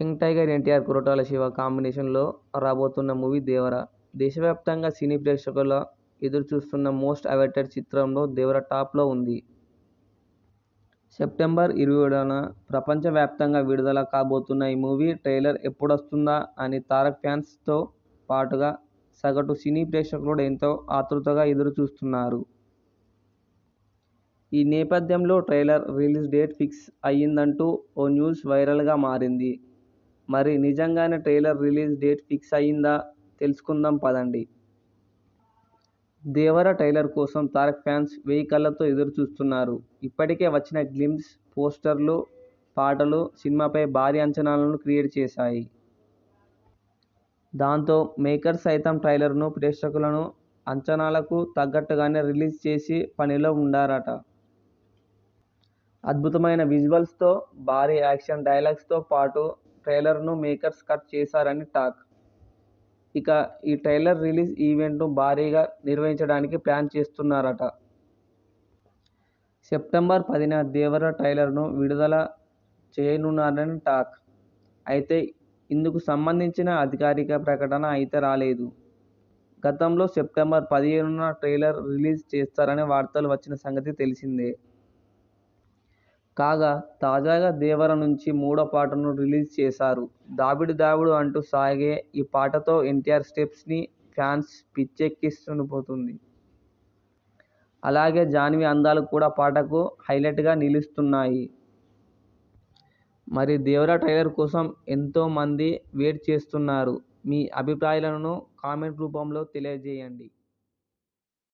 Young tiger NTR Koratala Siva కాంబినేషన్లో రాబోతున్న movie దేవర. దేశవ్యాప్తంగా సినీ ప్రేక్షకుల ఎదురుచూస్తున్న మోస్ట్ అవైటెడ్ చిత్రంలో దేవర టాప్లో ఉంది. సెప్టెంబర్ ఇరవై ఏడున ప్రపంచవ్యాప్తంగా విడుదల కాబోతున్న ఈ మూవీ ట్రైలర్ ఎప్పుడొస్తుందా అని తారక్ ఫ్యాన్స్తో పాటుగా సగటు సినీ ప్రేక్షకులు ఎంతో ఆతృతగా ఎదురుచూస్తున్నారు. ఈ నేపథ్యంలో ట్రైలర్ రిలీజ్ డేట్ ఫిక్స్ అయ్యిందంటూ ఓ న్యూస్ వైరల్గా మారింది. మరి నిజంగానే ట్రైలర్ రిలీజ్ డేట్ ఫిక్స్ అయ్యిందా తెలుసుకుందాం పదండి. దేవర ట్రైలర్ కోసం తారక్ ఫ్యాన్స్ వెయ్యి కళ్ళతో ఎదురుచూస్తున్నారు. ఇప్పటికే వచ్చిన గ్లిమ్స్ పోస్టర్లు పాటలు సినిమాపై భారీ అంచనాలను క్రియేట్ చేశాయి. దాంతో మేకర్స్ సైతం ట్రైలర్ను ప్రేక్షకులను అంచనాలకు తగ్గట్టుగానే రిలీజ్ చేసి పనిలో ఉండారట. అద్భుతమైన విజువల్స్తో భారీ యాక్షన్ డైలాగ్స్తో పాటు ట్రైలర్ను మేకర్స్ కట్ చేశారని టాక్. ఇక ఈ ట్రైలర్ రిలీజ్ ఈవెంట్ను భారీగా నిర్వహించడానికి ప్లాన్ చేస్తున్నారట. సెప్టెంబర్ పదిన దేవర ట్రైలర్ను విడుదల చేయనున్నారని టాక్. అయితే ఇందుకు సంబంధించిన అధికారిక ప్రకటన అయితే రాలేదు. గతంలో సెప్టెంబర్ పదిహేనున ట్రైలర్ రిలీజ్ చేస్తారనే వార్తలు వచ్చిన సంగతి తెలిసిందే. కాగా తాజాగా దేవర నుంచి మూడో పాటను రిలీజ్ చేశారు. దాబిడి దాబిడు అంటూ సాగే ఈ పాటతో ఎన్టీఆర్ స్టెప్స్ని ఫ్యాన్స్ పిచ్చెక్కిస్తుండిపోతుంది అలాగే జాన్వి అందాలు కూడా పాటకు హైలైట్గా నిలుస్తున్నాయి. మరి దేవర ట్రైలర్ కోసం ఎంతోమంది వెయిట్ చేస్తున్నారు. మీ అభిప్రాయాలను కామెంట్ రూపంలో తెలియజేయండి.